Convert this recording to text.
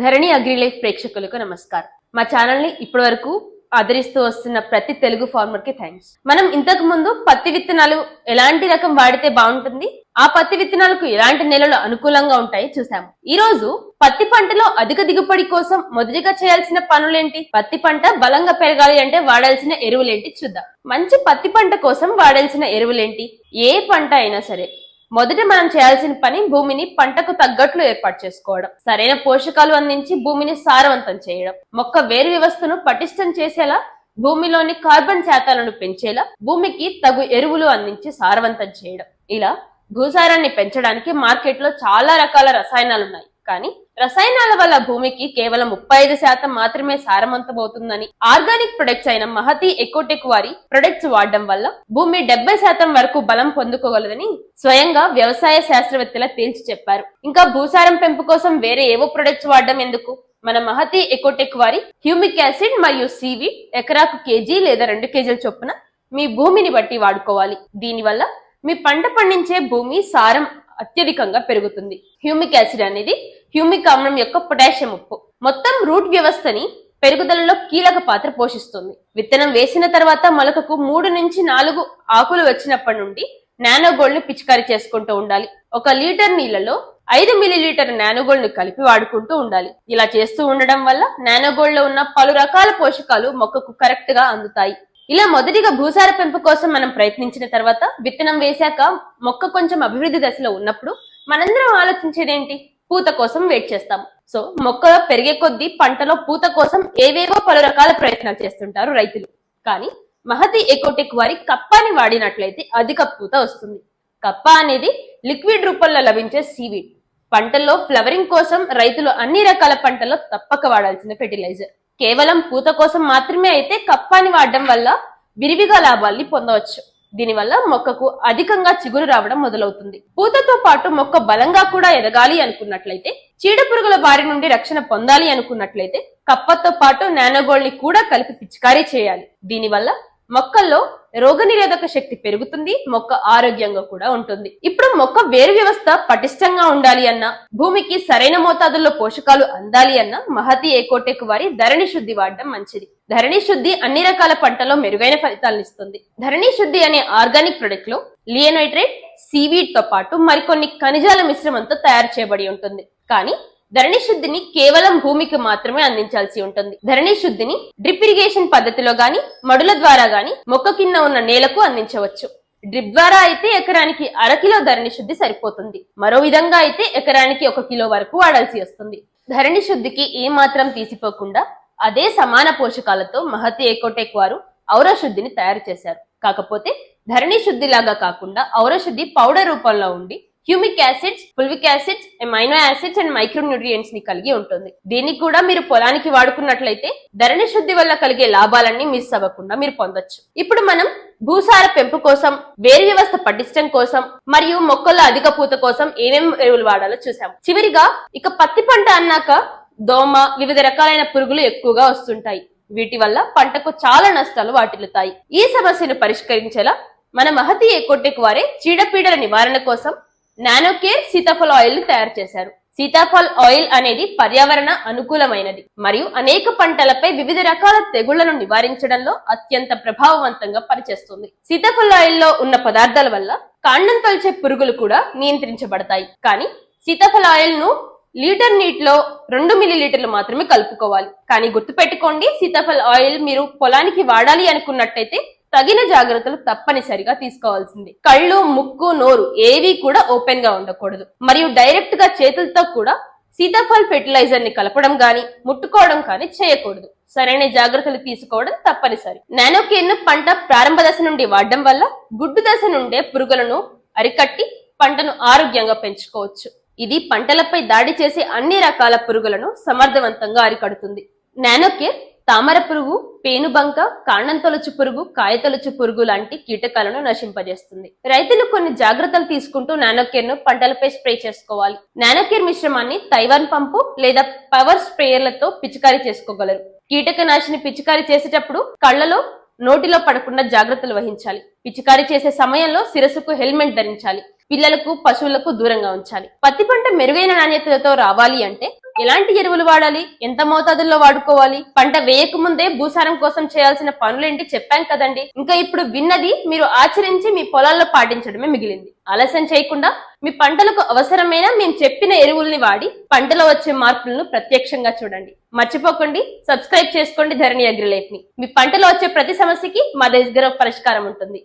ధరణి Agrilife ప్రేక్షకులకు నమస్కారం. మా ఛానల్ని ఇప్పటి వరకు ఆదరిస్తూ వస్తున్న ప్రతి తెలుగు ఫార్మర్కి థ్యాంక్స్ మనం ఇంతకు ముందు పత్తి విత్తనాలు ఎలాంటి రకం వాడితే బాగుంటుంది? ఆ పత్తి విత్తనాలకు ఎలాంటి నెలలు అనుకూలంగా ఉంటాయి చూసాము ఈ రోజు పత్తి పంటలో అధిక దిగుబడి కోసం మొదటిగా చేయాల్సిన పనులేంటి? పత్తి పంట బలంగా పెరగాలి అంటే వాడాల్సిన ఎరువులేంటి చూద్దాం. మంచి పత్తి పంట కోసం వాడాల్సిన ఎరువులేంటి? ఏ పంట అయినా సరే మొదట మనం చేయాల్సిన పని భూమిని పంటకు తగ్గట్లు ఏర్పాటు చేసుకోవడం. సరైన పోషకాలు అందించి భూమిని సారవంతం చేయడం. మొక్క వేరు వ్యవస్థను పటిష్టం చేసేలా భూమిలోని కార్బన్ శాతాలను పెంచేలా భూమికి తగు ఎరువులు అందించి సారవంతం చేయడం. ఇలా భూసారాన్ని పెంచడానికి మార్కెట్లో చాలా రకాల రసాయనాలు ఉన్నాయి కానీ రసాయనాల వల్ల భూమికి కేవలం ముప్పై ఐదు శాతం మాత్రమే సారవంతమవుతుందని ఆర్గానిక్ ప్రొడక్ట్స్ అయిన మహతి ఎకోటెక్ వారి ప్రొడక్ట్స్ వాడడం వల్ల భూమి డెబ్బై శాతం వరకు బలం పొందుకోగలదని స్వయంగా వ్యవసాయ శాస్త్రవేత్తల తేల్చి చెప్పారు. ఇంకా భూసారం పెంపు కోసం వేరే ఏవో ప్రొడక్ట్స్ వాడడం ఎందుకు? మన మహతి ఎకోటెక్ వారి హ్యూమిక్ యాసిడ్ మరియు సివి ఎకరాకు కేజీ లేదా రెండు కేజీల చొప్పున మీ భూమిని బట్టి వాడుకోవాలి. దీనివల్ల మీ పంట పండించే భూమి సారం అత్యధికంగా పెరుగుతుంది. హ్యూమిక్ యాసిడ్ అనేది హ్యూమిక్ ఆమ్లం యొక్క పొటాషియం ఉప్పు. మొత్తం రూట్ వ్యవస్థని పెరుగుదలలో కీలక పాత్ర పోషిస్తుంది. విత్తనం వేసిన తర్వాత మొలకకు మూడు నుంచి నాలుగు ఆకులు వచ్చినప్పటి నుండి నానోగోల్డ్ని పిచికారీ చేసుకుంటూ ఉండాలి. ఒక లీటర్ నీళ్ళలో ఐదు మిల్లీలీటర్ నానోగోల్డ్ని కలిపి వాడుకుంటూ ఉండాలి. ఇలా చేస్తూ ఉండడం వల్ల నానోగోల్డ్లో ఉన్న పలు రకాల పోషకాలు మొక్కకు కరెక్ట్గా అందుతాయి. ఇలా మొదటిగా భూసార పెంపు కోసం మనం ప్రయత్నించిన తర్వాత విత్తనం వేశాక మొక్క కొంచెం అభివృద్ధి దశలో ఉన్నప్పుడు మనందరం ఆలోచించేది ఏంటి పూత కోసం వెయిట్ చేస్తాం సో మొక్క పెరిగే కొద్దీ పంటలో పూత కోసం ఏవేవో పలు రకాల ప్రయత్నాలు చేస్తుంటారు రైతులు. కానీ మహతి ఎకోటెక్ వారి కప్పాని వాడినట్లయితే అధిక పూత వస్తుంది. కప్ప అనేది లిక్విడ్ రూపంలో లభించే సీవీడ్. పంటల్లో ఫ్లవరింగ్ కోసం రైతులు అన్ని రకాల పంటల్లో తప్పక వాడాల్సిన ఫెర్టిలైజర్. కేవలం పూత కోసం మాత్రమే అయితే కప్పాని వాడడం వల్ల విరివిగా లాభాల్ని పొందవచ్చు. దీనివల్ల మొక్కకు అధికంగా చిగురు రావడం మొదలవుతుంది. పూతతో పాటు మొక్క బలంగా కూడా ఎదగాలి అనుకున్నట్లయితే చీడపురుగుల బారి నుండి రక్షణ పొందాలి అనుకున్నట్లయితే కప్పతో పాటు నానోగోల్డ్ని కూడా కలిపి పిచికారీ చేయాలి. దీనివల్ల మొక్కల్లో రోగనిరోధక శక్తి పెరుగుతుంది మొక్క ఆరోగ్యంగా కూడా ఉంటుంది. ఇప్పుడు మొక్క వేరు వ్యవస్థ పటిష్టంగా ఉండాలి అన్న భూమికి సరైన మోతాదుల్లో పోషకాలు అందాలి అన్న మహతి ఏకోటెక్ వారి ధరణి శుద్ధి వాడడం మంచిది. ధరణి శుద్ధి అన్ని రకాల పంటలో మెరుగైన ఫలితాలను ఇస్తుంది. ధరణి శుద్ధి అనే ఆర్గానిక్ ప్రొడక్ట్లో లియనైట్రేట్ సీవీడ్తో పాటు మరికొన్ని ఖనిజాల మిశ్రమంతో తయారు చేయబడి ఉంటుంది. కానీ ధరణి శుద్ధిని కేవలం భూమికి మాత్రమే అందించాల్సి ఉంటుంది. ధరణి శుద్ధిని డ్రిప్ ఇరిగేషన్ పద్ధతిలో గాని మడుల ద్వారా గాని మొక్క కింద ఉన్న నేలకు అందించవచ్చు. డ్రిప్ ద్వారా అయితే ఎకరానికి అరకిలో ధరణి శుద్ధి సరిపోతుంది. మరో విధంగా అయితే ఎకరానికి ఒక కిలో వరకు వాడాల్సి వస్తుంది. ధరణి శుద్ధికి ఏ మాత్రం తీసిపోకుండా అదే సమాన పోషకాలతో మహతి ఏకోటెక్ వారు ఔరశుద్ధిని తయారు చేశారు. కాకపోతే ధరణి శుద్ధి లాగా కాకుండా ఔరశుద్ధి పౌడర్ రూపంలో ఉండి humic acids fulvic acids amino acids and మైక్రోన్యూట్రియంట్స్ని కలిగి ఉంటుంది. దీనికి కూడా మీరు పొలానికి వాడుకున్నట్లయితే ధరణి శుద్ధి వల్ల కలిగే లాభాలన్నీ మిస్ అవ్వకుండా మీరు పొందొచ్చు. ఇప్పుడు మనం భూసార పెంపు కోసం వేరు వ్యవస్థ పటిష్టం కోసం మరియు మొక్కల అధిక పూత కోసం ఏమేం ఎరువులు వాడాలో చూసాము చివరిగా ఇక పత్తి పంట అన్నాక దోమ వివిధ రకాలైన పురుగులు ఎక్కువగా వస్తుంటాయి. వీటి వల్ల పంటకు చాలా నష్టాలు వాటిల్లుతాయి. ఈ సమస్యను పరిష్కరించేలా మన మహతి ఎకోటెక్ వారే చీడపీడల నివారణ కోసం నానోకేర్ సీతాఫల ఆయిల్ని తయారు చేశారు. సీతాఫల్ ఆయిల్ అనేది పర్యావరణ అనుకూలమైనది. మరియు అనేక పంటలపై వివిధ రకాల తెగుళ్ళను నివారించడంలో అత్యంత ప్రభావవంతంగా పనిచేస్తుంది. సీతాఫల్ ఆయిల్లో ఉన్న పదార్థాల వల్ల కాండం తొలిచే పురుగులు కూడా నియంత్రించబడతాయి. కానీ సీతాఫల ఆయిల్ను లీటర్ నీటిలో రెండు మిల్లీలీటర్లు మాత్రమే కలుపుకోవాలి. కానీ గుర్తుపెట్టుకోండి సీతాఫల్ ఆయిల్ మీరు పొలానికి వాడాలి అనుకున్నట్టయితే తగిన జాగ్రత్తలు తప్పనిసరిగా తీసుకోవాల్సింది. కళ్ళు ముక్కు నోరు ఏవి కూడా ఓపెన్గా ఉండకూడదు. మరియు డైరెక్ట్గా చేతులతో కూడా సీతాఫల్ ఫెర్టిలైజర్ని కలపడం గాని ముట్టుకోవడం కానీ చేయకూడదు. సరైన జాగ్రత్తలు తీసుకోవడం తప్పనిసరి. నానోకేన్ను పంట ప్రారంభ దశ నుండి వాడడం వల్ల గుడ్డు దశ నుండే పురుగులను అరికట్టి పంటను ఆరోగ్యంగా పెంచుకోవచ్చు. ఇది పంటలపై దాడి చేసే అన్ని రకాల పురుగులను సమర్థవంతంగా అరికడుతుంది. నానోకేర్ తామర పురుగు పేనుబంక కాండం తొలచు పురుగు కాయతొలచు పురుగు లాంటి కీటకాలను నశింపజేస్తుంది. రైతులు కొన్ని జాగ్రత్తలు తీసుకుంటూ నానోకేర్ను పంటలపై స్ప్రే చేసుకోవాలి. నానోకేర్ మిశ్రమాన్ని తైవాన్ పంపు లేదా పవర్ స్ప్రేయర్లతో పిచికారీ చేసుకోగలరు. కీటకనాశిని పిచికారీ చేసేటప్పుడు కళ్ళలో నోటిలో పడకుండా జాగ్రత్తలు వహించాలి. పిచికారీ చేసే సమయంలో శిరస్సుకు హెల్మెట్ ధరించాలి. పిల్లలకు పశువులకు దూరంగా ఉంచాలి. పత్తి పంట మెరుగైన నాణ్యతతో రావాలి అంటే ఎలాంటి ఎరువులు వాడాలి? ఎంత మోతాదుల్లో వాడుకోవాలి? పంట వేయక ముందే భూసారం కోసం చేయాల్సిన పనులేంటి? చెప్పాం కదండి. ఇంకా ఇప్పుడు విన్నది మీరు ఆచరించి మీ పొలాల్లో పాటించడమే మిగిలింది. ఆలస్యం చేయకుండా మీ పంటలకు అవసరమైన మేము చెప్పిన ఎరువుల్ని వాడి పంటలో వచ్చే మార్పులను ప్రత్యక్షంగా చూడండి. మర్చిపోకండి. సబ్స్క్రైబ్ చేసుకోండి ధరణి అగ్రిలైఫ్ని మీ పంటలో వచ్చే ప్రతి సమస్యకి మా దగ్గర పరిష్కారం ఉంటుంది.